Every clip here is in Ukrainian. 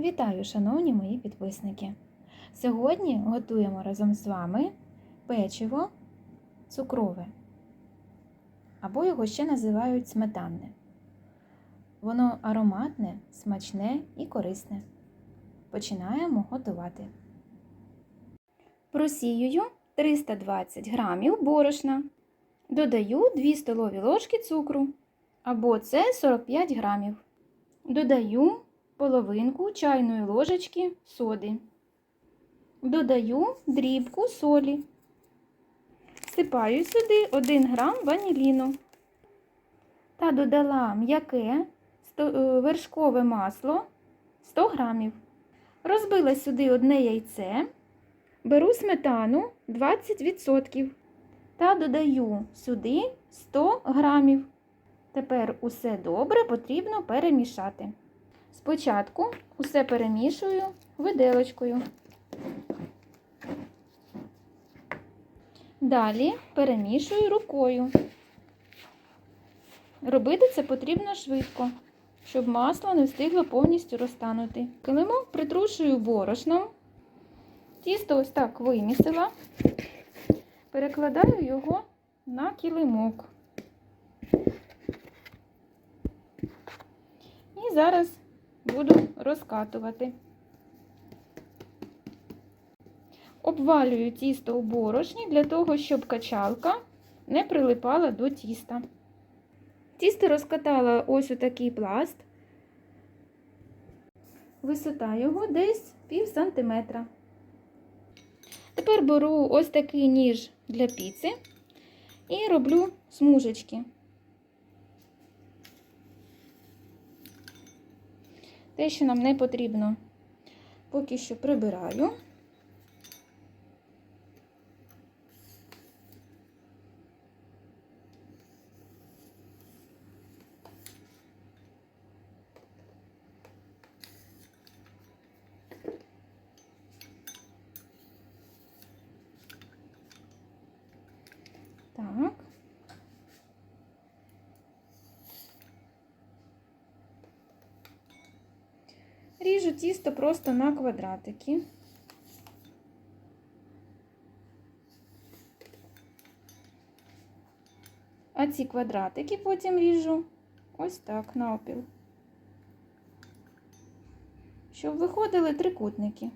Вітаю, шановні мої підписники! Сьогодні готуємо разом з вами печиво цукрове, або його ще називають сметанне. Воно ароматне, смачне і корисне. Починаємо готувати. Просіюю 320 г борошна. Додаю 2 столові ложки цукру, або це 45 грамів. Додаю половинку чайної ложечки соди. Додаю дрібку солі. Всипаю сюди 1 грам ваніліну. Та додала м'яке вершкове масло 100 грамів. Розбила сюди одне яйце. Беру сметану 20% та додаю сюди 100 грамів. Тепер усе добре потрібно перемішати. Спочатку усе перемішую виделочкою. Далі перемішую рукою. Робити це потрібно швидко, щоб масло не встигло повністю розтанути. Килимок притрушую борошном. Тісто ось так вимісила, перекладаю його на килимок. І зараз буду розкатувати. Обвалюю тісто у борошні для того, щоб качалка не прилипала до тіста. Тісто розкатала ось у такий пласт, висота його десь пів сантиметра. Тепер беру ось такий ніж для піци і роблю смужечки. Те, що нам не потрібно, поки що прибираю. Так. Ріжу тісто просто на квадратики. А ці квадратики потім ріжу ось так навпіл, щоб виходили трикутники.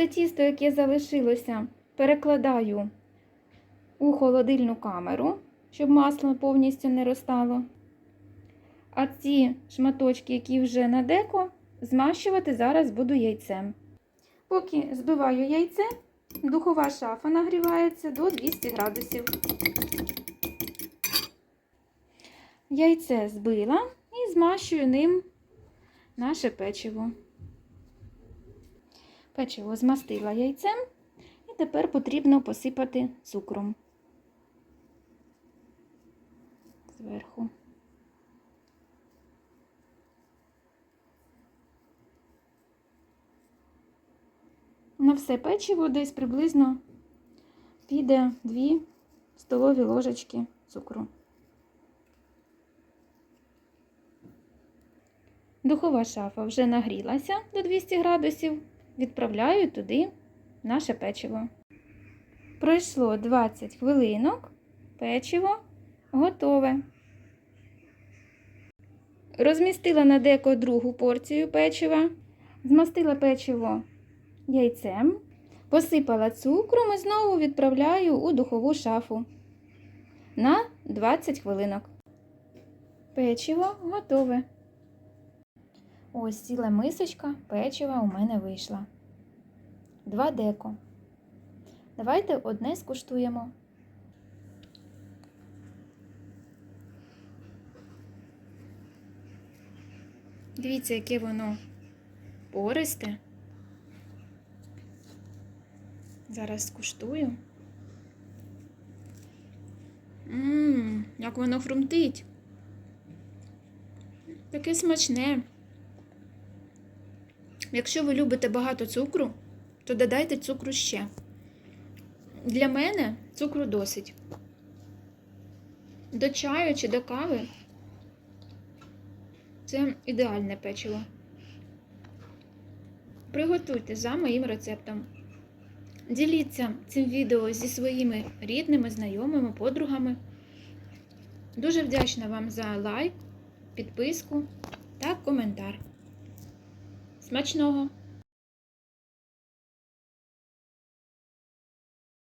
Це тісто, яке залишилося, перекладаю у холодильну камеру, щоб масло повністю не розтало. А ці шматочки, які вже на деко, змащувати зараз буду яйцем. Поки збиваю яйце, духова шафа нагрівається до 200 градусів. Яйце збила і змащую ним наше печиво. Печиво змастила яйцем і тепер потрібно посипати цукром зверху. На все печиво десь приблизно піде 2 столові ложечки цукру. Духова шафа вже нагрілася до 200 градусів відправляю туди наше печиво. Пройшло 20 хвилинок, печиво готове. Розмістила на деко другу порцію печива, змастила печиво яйцем, посипала цукром і знову відправляю у духову шафу на 20 хвилинок. Печиво готове. Ось ціла мисочка печива у мене вийшла. Два деко. Давайте одне скуштуємо. Дивіться, яке воно пористе. Зараз скуштую. Ммм, як воно хрумтить. Таке смачне. Якщо ви любите багато цукру, то додайте цукру ще. Для мене цукру досить. До чаю чи до кави це ідеальне печиво. Приготуйте за моїм рецептом. Діліться цим відео зі своїми рідними, знайомими, подругами. Дуже вдячна вам за лайк, підписку та коментар. Смачного!